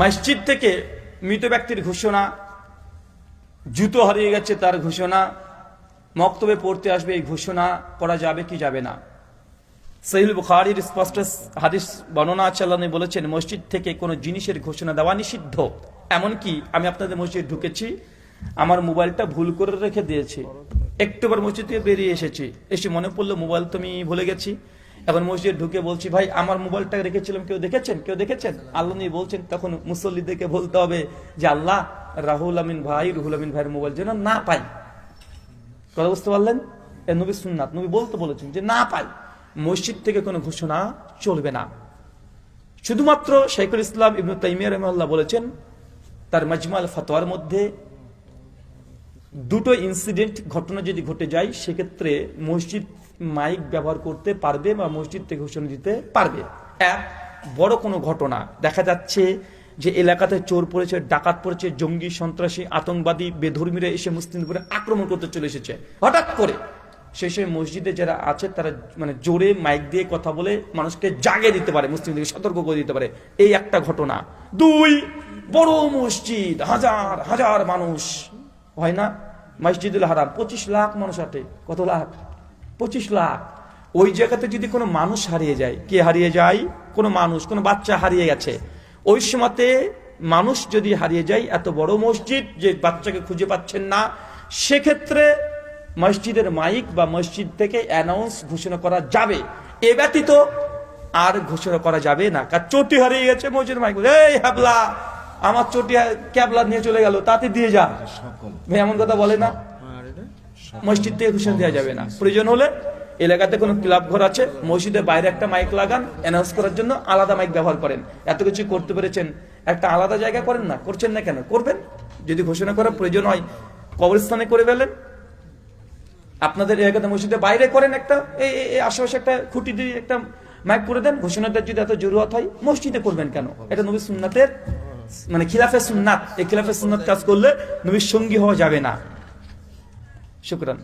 মসজিদ থেকে মৃত ব্যক্তির ঘোষণা, জুতো হারিয়ে গেছে তার ঘোষণা, মক্তবে পড়তে আসবে এই ঘোষণা করা যাবে কি যাবে না? সহিল বুখারির স্পষ্ট হাদিস বর্ণনা চালানি বলেছেন, মসজিদ থেকে কোনো জিনিসের ঘোষণা দেওয়া নিষিদ্ধ। এমনকি আমি আপনাদের মসজিদ ঢুকেছি, আমার মোবাইলটা ভুল করে রেখে দিয়েছি। একটুবার মসজিদ থেকে বেরিয়ে এসেছি। এসে মনে পড়ল, মোবাইল তো আমি ভুলে গেছি। এখন মসজিদ ঢুকে বলছি, ভাই, আমার মোবাইলটা রেখেছিলাম, কেউ দেখেছেন? কেউ দেখেছেন? আল্লাহ নিয়ে বলছেন, তখন মুসল্লিদেরকে বলতে হবে যে, আল্লাহ, রাহুল আমিন ভাই, রুহুল আমিন ভাইয়ের মোবাইল যেন না পাই। কথা বুঝতে পারলেন? এ নবী সুন্নাত। নবী বলতে বলেছেন যে, না পাই। মসজিদ থেকে কোনো ঘোষণা চলবে না। শুধুমাত্র শেখুল ইসলাম ইবনু তাইমিয়া রহমাল্লাহ বলেছেন, তার মাজমাল ফতোয়ার মধ্যে দুটো ইনসিডেন্ট ঘটনা যদি ঘটে যায়, সেক্ষেত্রে মসজিদ মাইক ব্যবহার করতে পারবে বা মসজিদ থেকে ঘোষণা দিতে পারবে। এক, বড় কোনো ঘটনা। দেখা যাচ্ছে যে এলাকাতে চোর পড়েছে, ডাকাত পড়েছে, জঙ্গি, সন্ত্রাসী, আতঙ্কবাদী, বেধর্মীরা এসে উপরে আক্রমণ করতে চলে এসেছে। হঠাৎ করে সেই সময় মসজিদে যারা আছে, তারা মানে জোরে মাইক দিয়ে কথা বলে মানুষকে জাগে দিতে পারে মুসলিমদেরকে সতর্ক করে দিতে পারে। এই একটা ঘটনা। দুই, বড় মসজিদ, হাজার হাজার মানুষ হয় না? মসজিদুল হারাম, পঁচিশ লাখ মানুষ আটে। কত লাখ? পঁচিশ লাখ। ওই জায়গাতে যদি কোনো মানুষ হারিয়ে যায়, কে হারিয়ে যায়? কোনো মানুষ, কোনো বাচ্চা হারিয়ে গেছে। ওই সময়তে মানুষ যদি হারিয়ে যায়, এত বড় মসজিদ যে বাচ্চাকে খুঁজে পাচ্ছেন না, সেক্ষেত্রে মসজিদের মাইক বা মসজিদ থেকে অ্যানাউন্স ঘোষণা করা যাবে। এ ব্যতীত আর ঘোষণা করা যাবে না। কার চটি হারিয়ে গেছে মসজিদ মাইক এই হাবলা! আমার চটিয়া ক্যাবলা নিয়ে চলে গেল, তাতে দিয়ে যা। ভাই, এমন কথা বলে না। মসজিদ থেকে ঘোষণা দেওয়া যাবে না। প্রয়োজন হলে এলাকাতে কোনো ক্লাব ঘর আছে মসজিদের বাইরে একটা মাইক লাগান অ্যানাউন্স করার জন্য আলাদা মাইক ব্যবহার করেন। এত কিছু করতে পেরেছেন, একটা আলাদা জায়গা করেন না, করছেন না কেন? করবেন? যদি ঘোষণা করার প্রয়োজন হয়, কবরস্থানে করে ফেলেন। আপনাদের এলাকাতে মসজিদের বাইরে করেন একটা এই আশেপাশে একটা খুঁটি দিয়ে একটা মাইক করে দেন। ঘোষণাটা যদি এত জরুরত হয়, মসজিদে করবেন কেন? এটা নবী সুন্নাতের মানে খিলাফে সুন্নাত এই খিলাফে সুন্নাত কাজ করলে নবীর সঙ্গী হওয়া যাবে না। শুক্রান।